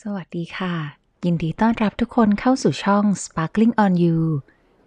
สวัสดีค่ะ ยินดีต้อนรับทุกคนเข้าสู่ช่อง Sparkling on You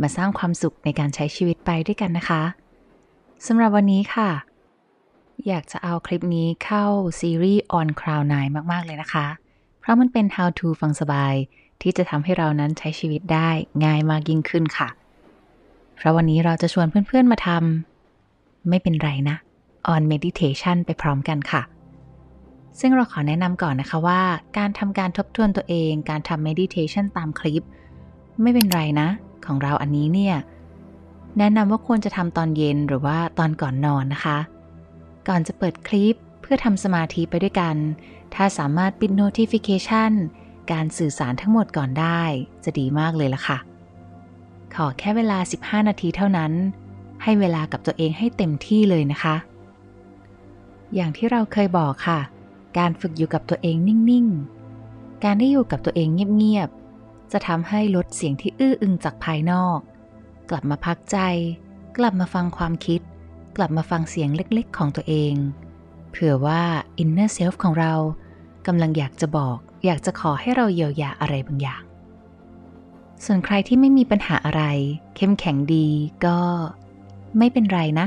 มาสร้างความสุขในการใช้ชีวิตไปด้วยกันนะคะสำหรับวันนี้ค่ะ อยากจะเอาคลิปนี้เข้าซีรีส์ On Cloud 9มาก ๆ เลยนะคะ เพราะมันเป็น How to ฟังสบาย ที่จะทำให้เรานั้นใช้ชีวิตได้ง่ายมากยิ่งขึ้นค่ะ เพราะวันนี้เราจะชวนเพื่อน ๆ มาทำไม่เป็นไรนะ On Meditation ไปพร้อมกันค่ะ ซึ่งเราขอแนะนำก่อนนะคะว่า การทำการทบทวนตัวเอง การทำ meditation ตามคลิป ไม่เป็นไรนะ ของเราอันนี้เนี่ย แนะนำว่าควรจะทำตอนเย็นหรือว่าตอนก่อนนอนนะคะ ก่อนจะเปิดคลิปเพื่อทำสมาธิไปด้วยกัน ถ้าสามารถปิด notification การสื่อสารทั้งหมดก่อนได้ จะดีมากเลยล่ะค่ะ ขอแค่เวลา 15 นาทีเท่านั้น ให้เวลากับตัวเองให้เต็มที่เลยนะคะ อย่างที่เราเคยบอกค่ะ การฝึกอยู่กับตัวเองนิ่งๆ การได้อยู่กับตัวเองเงียบๆ จะทำให้ลดเสียงที่อื้ออึงจากภายนอก กลับมาพักใจ กลับมาฟังความคิด กลับมาฟังเสียงเล็กๆ ของตัวเอง เผื่อว่า inner self ของเรากำลังอยากจะบอก อยากจะขอให้เราเยียวยาอะไรบางอย่าง ส่วนใครที่ไม่มีปัญหาอะไร เข้มแข็งดีก็ไม่เป็นไรนะ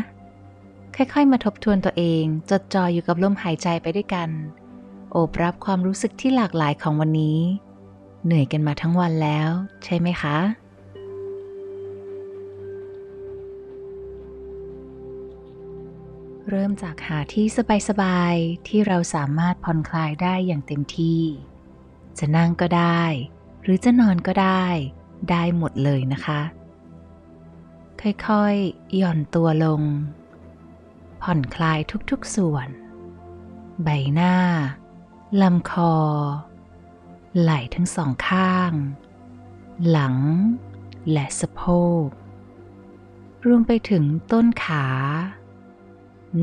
ค่อยๆ มาทบทวนตัวเอง จดจ่ออยู่กับลมหายใจไปด้วยกัน โอบรับความรู้สึกที่หลากหลายของวันนี้ เหนื่อยกันมาทั้งวันแล้ว ใช่ไหมคะ เริ่มจากหาที่สบายๆ ที่เราสามารถผ่อนคลายได้อย่างเต็มที่ จะนั่งก็ได้ หรือจะนอนก็ได้ ได้หมดเลยนะคะ ค่อยๆ หย่อนตัวลง ผ่อนคลายทุกๆส่วน ใบหน้า ลำคอ ไหล่ทั้งสองข้าง หลัง และสะโพก รวมไปถึงต้นขา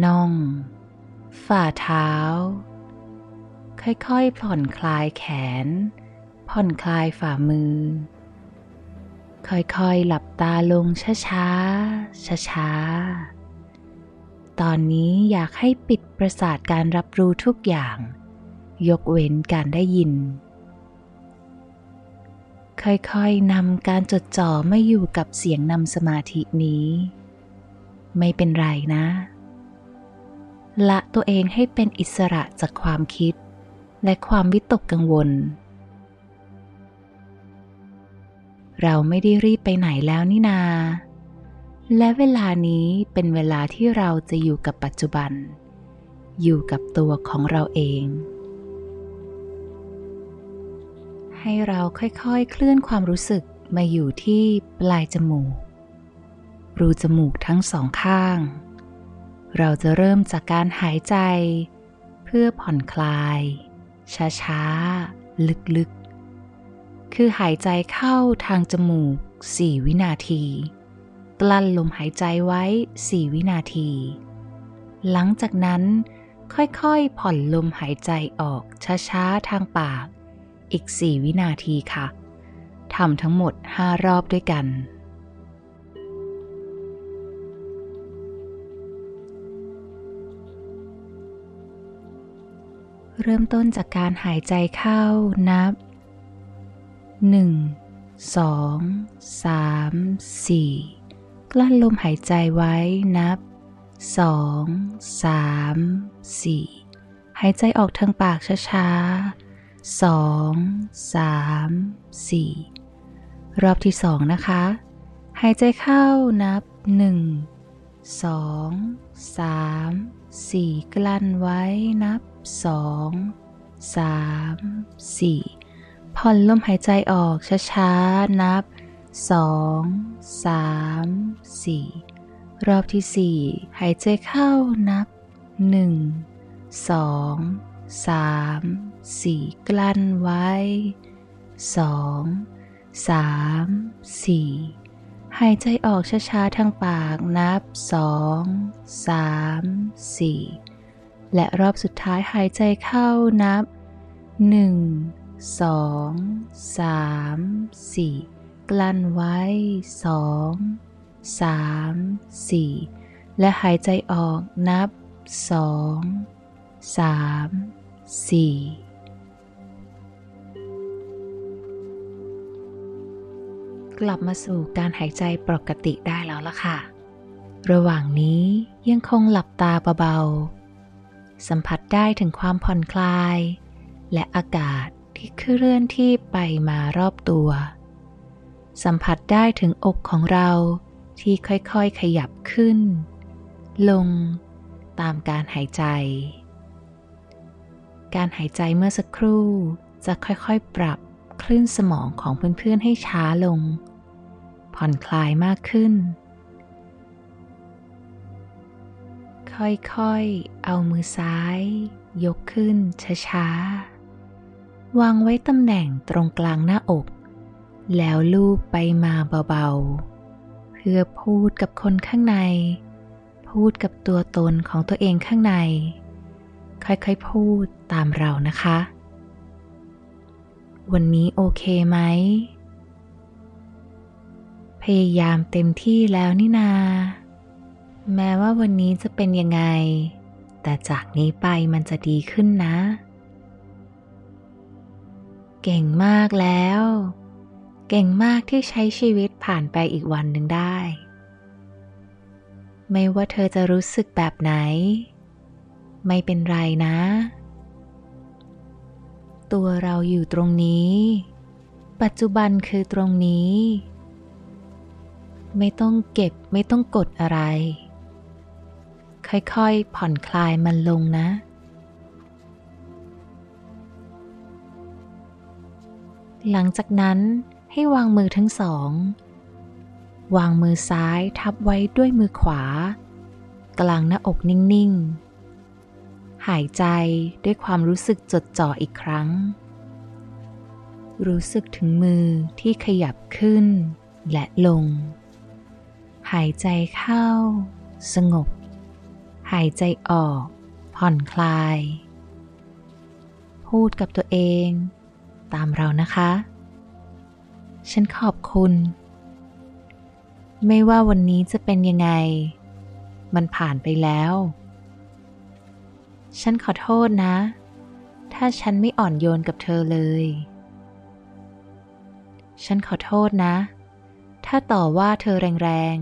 น่อง ฝ่าเท้า ค่อยๆผ่อนคลายแขน ผ่อนคลายฝ่ามือ ค่อยๆหลับตาลงช้าๆช้าๆ ตอนนี้อยากให้ปิดประสาทการรับรู้ทุกอย่าง ยกเว้นการได้ยิน ค่อยๆนำการจดจ่อมาอยู่กับเสียงนำสมาธินี้ ไม่เป็นไรนะ ละตัวเองให้เป็นอิสระจากความคิด และความวิตกกังวล เราไม่ได้รีบไปไหนแล้วนี่นา และเวลานี้เป็นเวลาที่เราจะอยู่กับปัจจุบัน อยู่กับตัวของเราเอง ให้เราค่อยๆ เคลื่อนความรู้สึกมาอยู่ที่ปลายจมูก รูจมูกทั้งสองข้าง เราจะเริ่มจากการหายใจ เพื่อผ่อนคลาย ช้าๆ ลึกๆ คือหายใจเข้าทางจมูก 4 วินาที กลั้นลมหายใจไว้ 4 วินาที หลังจากนั้นค่อยๆ ผ่อนลมหายใจออกช้าๆ ทางปาก อีก 4 วินาทีค่ะ ทำทั้งหมด 5 รอบด้วยกันเริ่มต้นจากการหายใจเข้านับ 1 2 3 4 กลั้นลมหายใจไว้นับ 2 3 4 หายใจออกทางปากช้าๆ 2 3 4 รอบที่สองนะคะ หายใจเข้านับ 1 2 3 4 กลั้นไว้นับ 2 3 4 ผ่อนลมหายใจออกช้าๆ นับ 2 3 4รอบที่4หายใจเข้านับ1 2 3 4กลั้นไว้2 3 4หายใจออกช้าๆทางปากนับ2 3 4และรอบสุดท้ายหายใจเข้านับ1 2 3 4 กลั้นไว้สองสามสี่และหายใจออกนับสองสามสี่กลับมาสู่การหายใจปกติได้แล้วล่ะค่ะ ระหว่างนี้ยังคงหลับตาเบาๆ สัมผัสได้ถึงความผ่อนคลาย และอากาศที่เคลื่อนที่ไปมารอบตัว สัมผัสได้ถึงอกของเราที่ค่อยๆขยับขึ้น ลงตามการหายใจ การหายใจเมื่อสักครู่จะค่อยๆปรับคลื่นสมองของเพื่อนๆให้ช้าลง ผ่อนคลายมากขึ้น ค่อยๆ เอามือซ้าย ยกขึ้นช้าๆ วางไว้ตำแหน่งตรงกลางหน้าอก แล้วลูบไปมาเบาๆ เพื่อพูดกับคนข้างใน พูดกับตัวตนของตัวเองข้างใน ค่อยๆพูดตามเรานะคะ วันนี้โอเคไหม พยายามเต็มที่แล้วนี่นา แม้ว่าวันนี้จะเป็นยังไง แต่จากนี้ไปมันจะดีขึ้นนะ เก่งมากแล้ว เก่งมากที่ใช้ชีวิตผ่านไปอีกวันหนึ่งได้ ไม่ว่าเธอจะรู้สึกแบบไหน ไม่เป็นไรนะ ตัวเราอยู่ตรงนี้ ปัจจุบันคือตรงนี้ ไม่ต้องเก็บไม่ต้องกดอะไร ค่อยๆผ่อนคลายมันลงนะหลังจากนั้น ให้วางมือทั้งสอง วางมือซ้ายทับไว้ด้วยมือขวา กลางหน้าอกนิ่ง ๆ หายใจด้วยความรู้สึกจดจ่ออีกครั้ง รู้สึกถึงมือที่ขยับขึ้นและลง หายใจเข้า สงบ หายใจออก ผ่อนคลาย พูดกับตัวเอง ตามเรานะคะ ฉันขอบคุณ ไม่ว่าวันนี้จะเป็นยังไง มันผ่านไปแล้ว ฉันขอโทษนะ ถ้าฉันไม่อ่อนโยนกับเธอเลย ฉันขอโทษนะ ถ้าต่อว่าเธอแรง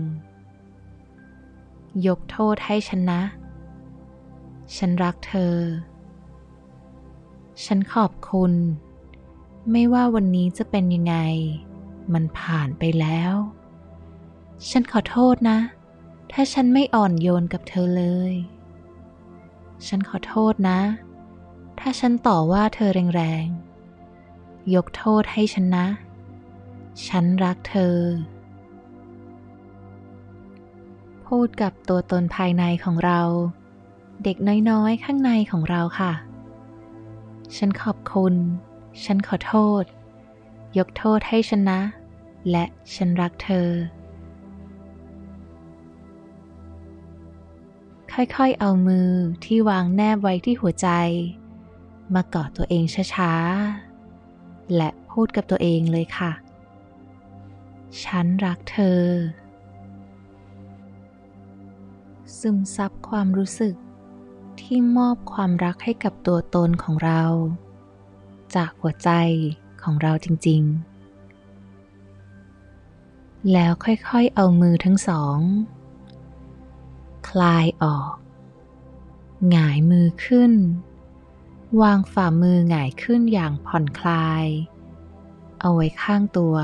ๆ ยกโทษให้ฉันนะ ฉันรักเธอ ฉันขอบคุณไม่ว่าวันนี้จะเป็นยังไง มันผ่านไปแล้ว ฉันขอโทษนะ ถ้าฉันไม่อ่อนโยนกับเธอเลย ฉันขอโทษนะ ถ้าฉันต่อว่าเธอแรงๆ ยกโทษให้ฉันนะ ฉันรักเธอ พูดกับตัวตนภายในของเรา เด็กน้อยๆ ข้างในของเราค่ะ ฉันขอบคุณ ฉันขอโทษยกโทษให้ฉันนะ และฉันรักเธอ ค่อยๆ เอามือที่วางแนบไว้ที่หัวใจ มากอดตัวเองช้าๆ และพูดกับตัวเองเลยค่ะ ฉันรักเธอ ซึมซับความรู้สึกที่มอบความรักให้กับตัวตนของเรา จากหัวใจของเราจริง ๆ แล้วค่อยๆเอามือทั้งสอง คลายออก หงายมือขึ้น วางฝ่ามือหงายขึ้นอย่างผ่อนคลาย เอาไว้ข้างตัว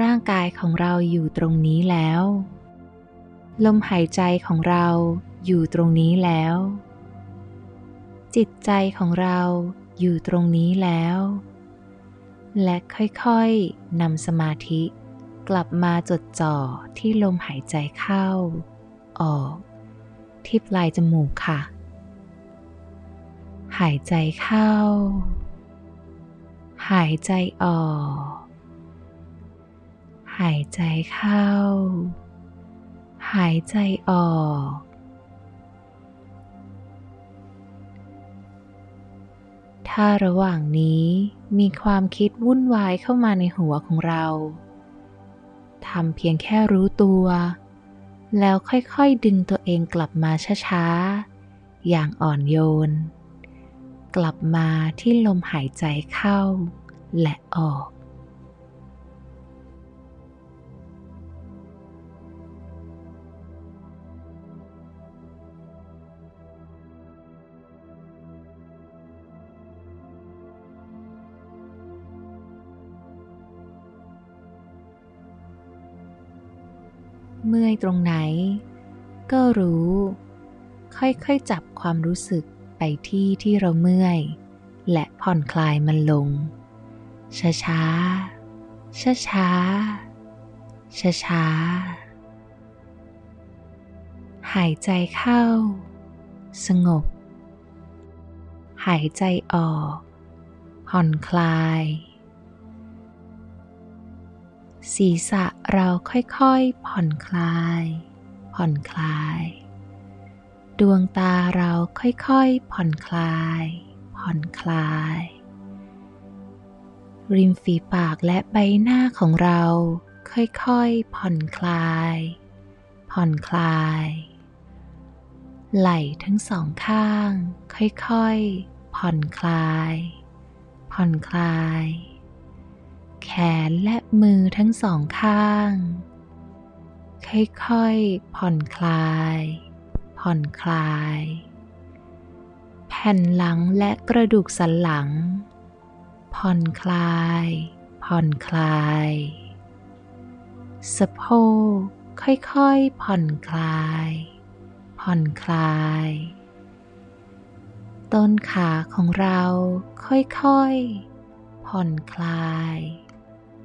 ร่างกายของเราอยู่ตรงนี้แล้ว ลมหายใจของเราอยู่ตรงนี้แล้ว จิตใจของเรา อยู่ตรงนี้แล้ว และค่อยๆนำสมาธิกลับมาจดจ่อที่ลมหายใจเข้า ออก ที่ปลายจมูกค่ะ หายใจเข้า หายใจออก หายใจเข้า หายใจออก ถ้าระหว่างนี้มีความคิดวุ่นวายเข้ามาในหัวของเราทำเพียงแค่รู้ตัว แล้วค่อยๆดึงตัวเองกลับมาช้าๆ อย่างอ่อนโยน กลับมาที่ลมหายใจเข้าและออก เมื่อยตรงไหน ก็รู้ ค่อยๆจับความรู้สึกไปที่ที่เราเมื่อย และผ่อนคลายมันลง ช้าช้าช้าช้าช้าช้าๆหายใจเข้า สงบ หายใจออก ผ่อนคลาย ศีรษะเราค่อยๆ ผ่อนคลาย ผ่อนคลาย ดวงตาเราค่อยๆ ผ่อนคลาย ผ่อนคลาย ริมฝีปากและใบหน้าของเราค่อยๆ ผ่อนคลาย ผ่อนคลาย ไหล่ทั้งสองข้าง ค่อยๆ ผ่อนคลาย ผ่อนคลาย แขนและมือทั้งสองข้าง ค่อยๆ ผ่อนคลาย ผ่อนคลาย แผ่นหลังและกระดูกสันหลัง ผ่อนคลาย ผ่อนคลาย สะโพกค่อยๆ ผ่อนคลาย ผ่อนคลายต้นขาของเราค่อยๆ ผ่อนคลาย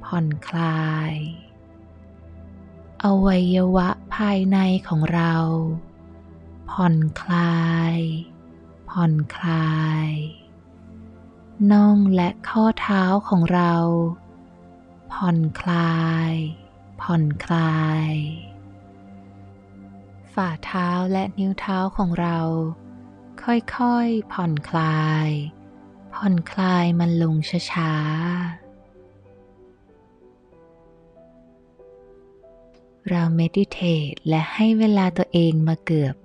ผ่อนคลาย อวัยวะภายในของเรา ผ่อนคลาย ผ่อนคลายน่องและข้อเท้าของเรา ผ่อนคลาย ผ่อนคลาย ฝ่าเท้าและนิ้วเท้าของเรา ค่อยๆ ผ่อนคลาย ผ่อนคลายมันลงช้าๆ เราเมดิเทตและให้เวลาตัวเองมาเกือบ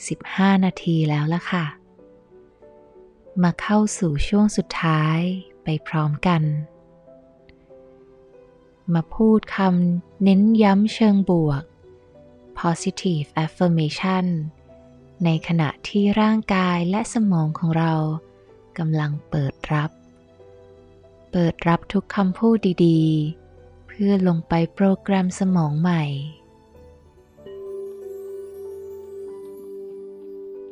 15 นาทีแล้วล่ะค่ะ มาเข้าสู่ช่วงสุดท้ายไปพร้อมกัน มาพูดคำเน้นย้ำเชิงบวก positive affirmation ในขณะที่ร่างกายและสมองของเรากำลังเปิดรับ เปิดรับทุกคำพูดดีๆ พื่อลงไปโปรแกรมสมองใหม่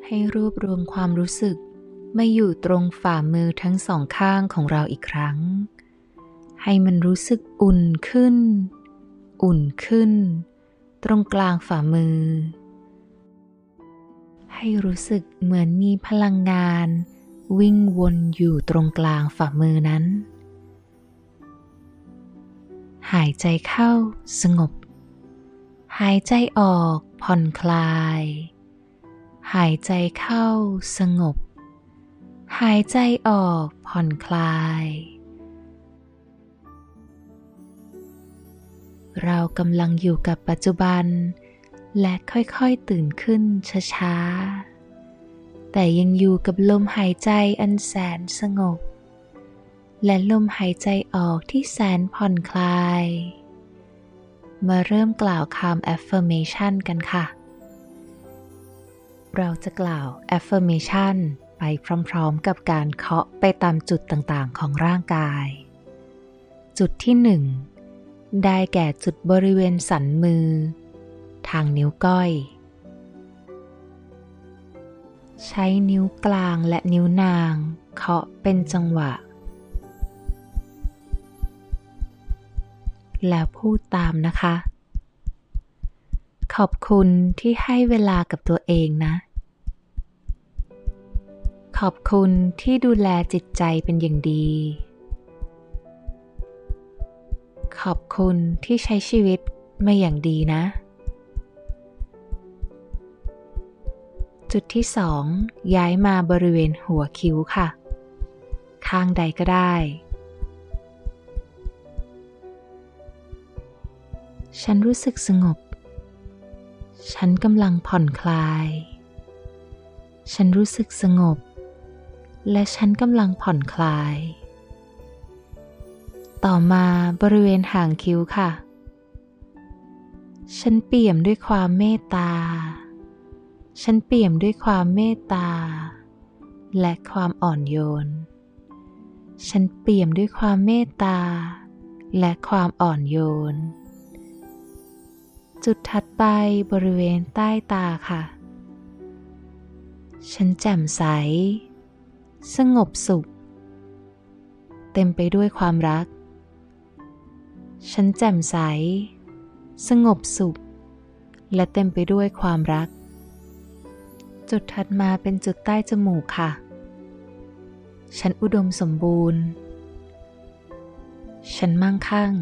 ให้รวบรวมความรู้สึกมาอยู่ตรงฝ่ามือทั้งสองข้างของเราอีกครั้ง ให้มันรู้สึกอุ่นขึ้น อุ่นขึ้น ตรงกลางฝ่ามือ ให้รู้สึกเหมือนมีพลังงาน วิ่งวนอยู่ตรงกลางฝ่ามือนั้น หายใจเข้าสงบ หายใจออกผ่อนคลาย หายใจเข้าสงบ หายใจออกผ่อนคลาย เรากำลังอยู่กับปัจจุบัน และค่อยๆตื่นขึ้นช้าๆแต่ยังอยู่กับลมหายใจอันแสนสงบ และลมหายใจออกที่แสนผ่อนคลาย มาเริ่มกล่าวคำ affirmation กันค่ะ เราจะกล่าว affirmation ไปพร้อมๆกับการเคาะไปตามจุดต่างๆของร่างกาย จุดที่หนึ่งได้แก่จุดบริเวณสันมือ ทางนิ้วก้อย ใช้นิ้วกลางและนิ้วนาง เคาะเป็นจังหวะ แล้วพูดตามนะคะ ขอบคุณที่ให้เวลากับตัวเองนะ ขอบคุณที่ดูแลจิตใจเป็นอย่างดี ขอบคุณที่ใช้ชีวิตมาอย่างดีนะ จุดที่สองย้ายมาบริเวณหัวคิ้วค่ะ ข้างใดก็ได้ ฉันรู้สึกสงบ ฉันกำลังผ่อนคลาย ฉันรู้สึกสงบ และฉันกำลังผ่อนคลาย ต่อมาบริเวณหางคิ้วค่ะ ฉันเปี่ยมด้วยความเมตตา ฉันเปี่ยมด้วยความเมตตา และความอ่อนโยน ฉันเปี่ยมด้วยความเมตตาและความอ่อนโยน จุดถัดไปบริเวณใต้ตาค่ะ ฉันแจ่มใส สงบสุข เต็มไปด้วยความรัก ฉันแจ่มใส สงบสุข และเต็มไปด้วยความรัก จุดถัดมาเป็นจุดใต้จมูกค่ะ ฉันอุดมสมบูรณ์ ฉันมั่งคั่ง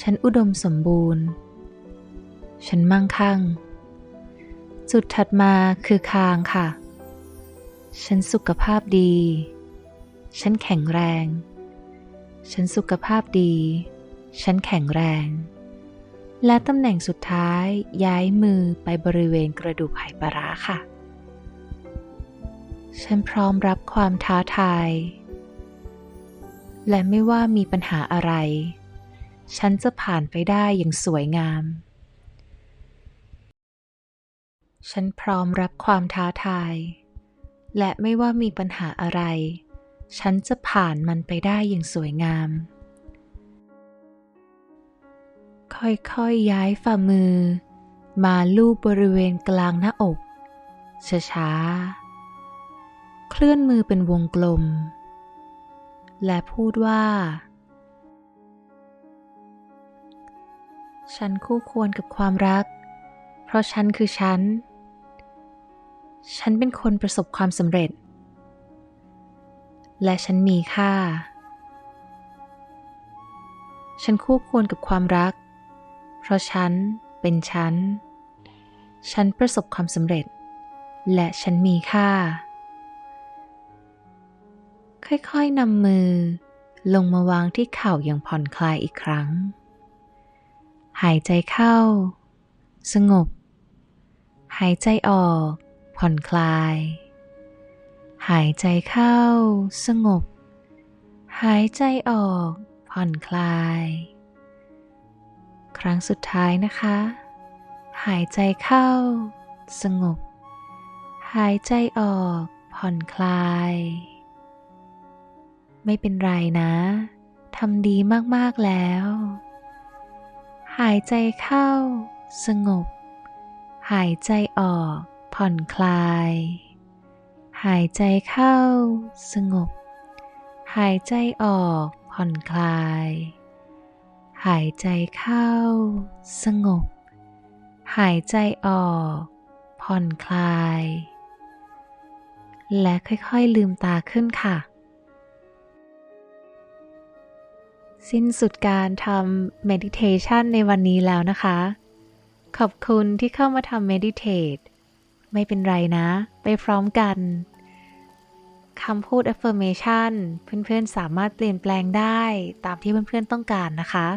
ฉันอุดมสมบูรณ์ ฉันมั่งคั่ง จุดถัดมาคือคางค่ะ ฉันสุขภาพดี ฉันแข็งแรง ฉันสุขภาพดี ฉันแข็งแรง และตำแหน่งสุดท้ายย้ายมือไปบริเวณกระดูกไหปลาร้าค่ะ ฉันพร้อมรับความท้าทาย และไม่ว่ามีปัญหาอะไรฉันจะผ่านไปได้อย่างสวยงาม ฉันพร้อมรับความท้าทาย และไม่ว่ามีปัญหาอะไร ฉันจะผ่านมันไปได้อย่างสวยงาม ค่อยๆย้ายฝ่ามือ มาลูบบริเวณกลางหน้าอกช้าๆ เคลื่อนมือเป็นวงกลม และพูดว่า ฉันคู่ควรกับความรัก เพราะฉันคือฉัน ฉันเป็นคนประสบความสำเร็จ และฉันมีค่า ฉันคู่ควรกับความรัก เพราะฉันเป็นฉัน ฉันประสบความสำเร็จ และฉันมีค่า ค่อยๆนำมือลงมาวางที่เข่าอย่างผ่อนคลายอีกครั้ง หายใจเข้า สงบ หายใจออก ผ่อนคลาย หายใจเข้า สงบ หายใจออก ผ่อนคลาย ครั้งสุดท้ายนะคะ หายใจเข้า สงบ หายใจออก ผ่อนคลาย ไม่เป็นไรนะทำดีมาก ๆ แล้ว หายใจเข้า สงบ หายใจออก ผ่อนคลาย หายใจเข้า สงบ หายใจออก ผ่อนคลาย หายใจเข้า สงบ หายใจออก ผ่อนคลาย และค่อยๆลืมตาขึ้นค่ะ สิ้นสุดการทำ meditation ในวันนี้แล้วนะคะขอบคุณที่เข้ามาทำ meditate ไม่เป็นไรนะ ไปพร้อมกันคำพูด affirmation เพื่อนๆ สามารถเปลี่ยนแปลงได้ตามที่เพื่อนๆ ต้องการนะคะ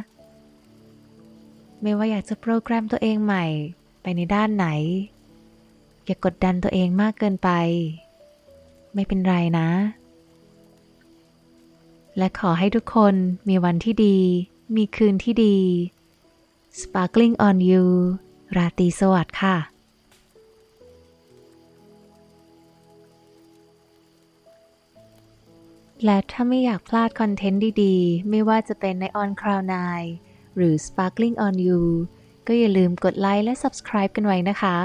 ไม่ว่าอยากจะโปรแกรมตัวเองใหม่ ไปในด้านไหน อย่ากกดดันตัวเองมากเกินไป ไม่เป็นไรนะ และขอให้ทุกคนมีวันที่ดี มีคืนที่ดี Sparkling on you ราตรีสวัสดิ์ค่ะ และถ้าไม่อยากพลาดคอนเทนต์ดีๆ ไม่ว่าจะเป็นใน On Cloud 9หรือ Sparkling on You ก็อย่าลืมกดไลค์และ Subscribe กันไว้นะคะ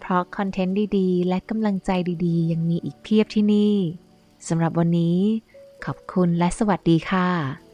เพราะคอนเทนต์ดีๆ และกำลังใจดีๆ ยังมีอีกเพียบที่นี่สำหรับวันนี้ ขอบคุณและสวัสดีค่ะ